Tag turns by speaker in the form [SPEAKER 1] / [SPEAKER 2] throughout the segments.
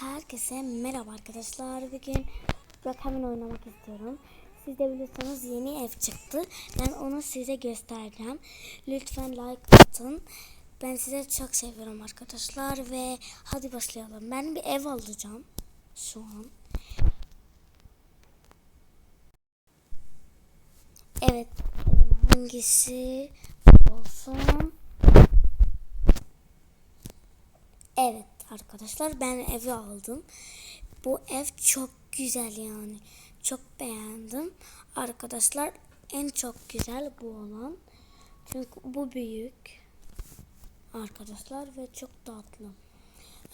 [SPEAKER 1] Herkese merhaba arkadaşlar. Bugün Backgammon oynamak istiyorum. Siz de biliyorsanız yeni ev çıktı. Ben onu size göstereceğim. Lütfen like atın. Ben size çok seviyorum arkadaşlar ve hadi başlayalım. Ben bir ev alacağım şu an. Evet. Hangisi olsun? Evet arkadaşlar ben evi aldım. Bu ev çok güzel yani. Çok beğendim. Arkadaşlar en çok güzel bu olan. Çünkü bu büyük. Arkadaşlar ve çok tatlı.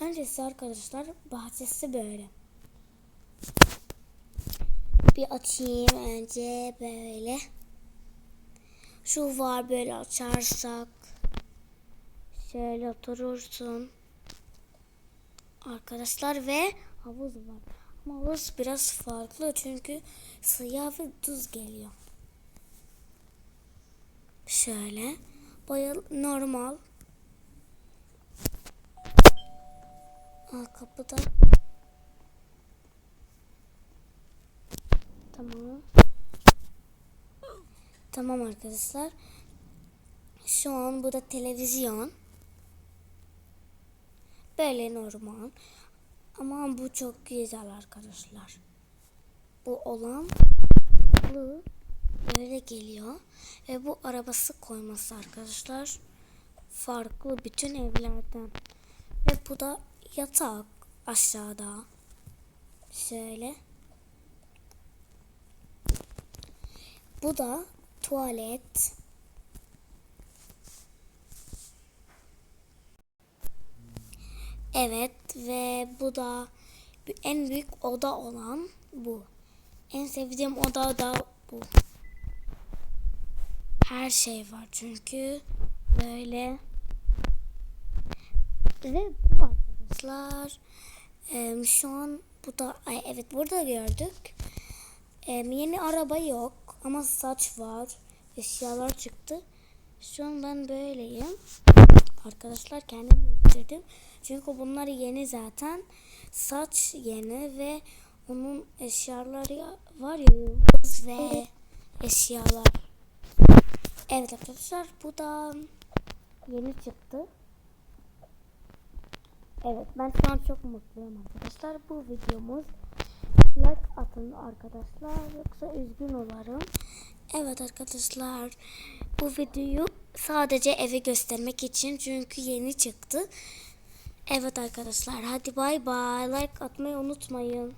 [SPEAKER 1] Öncesi arkadaşlar bahçesi böyle. Bir açayım önce böyle. Şu var böyle açarsak. Şöyle oturursun arkadaşlar ve havuz var. Ama havuz biraz farklı çünkü siyah ve tuz geliyor. Şöyle. Boya normal. Aa, kapıda. Tamam. Tamam arkadaşlar. Şu an bu da televizyon. Böyle normal. Ama bu çok güzel arkadaşlar. Bu olan bu böyle geliyor. Ve bu arabası koyması arkadaşlar. Farklı bütün evlerden. Ve bu da yatak aşağıda. Şöyle. Bu da tuvalet. Evet ve bu da en büyük oda olan bu. En sevdiğim oda da bu. Her şey var çünkü böyle. Ve bu arkadaşlar şu an bu da ay evet burada gördük. Yeni araba yok ama saç var. Eşyalar çıktı. Şu an ben böyleyim. Arkadaşlar kendim değiştirdim. Çünkü bunlar yeni zaten. Saç yeni ve onun eşyaları var ya yıldız ve eşyalar. Evet arkadaşlar bu da yeni çıktı. Evet ben şu an çok mutluyum arkadaşlar. Bu videomuz like atın arkadaşlar yoksa üzgün olarım. Evet arkadaşlar bu videoyu sadece evi göstermek için çünkü yeni çıktı. Evet arkadaşlar hadi bay bay like atmayı unutmayın.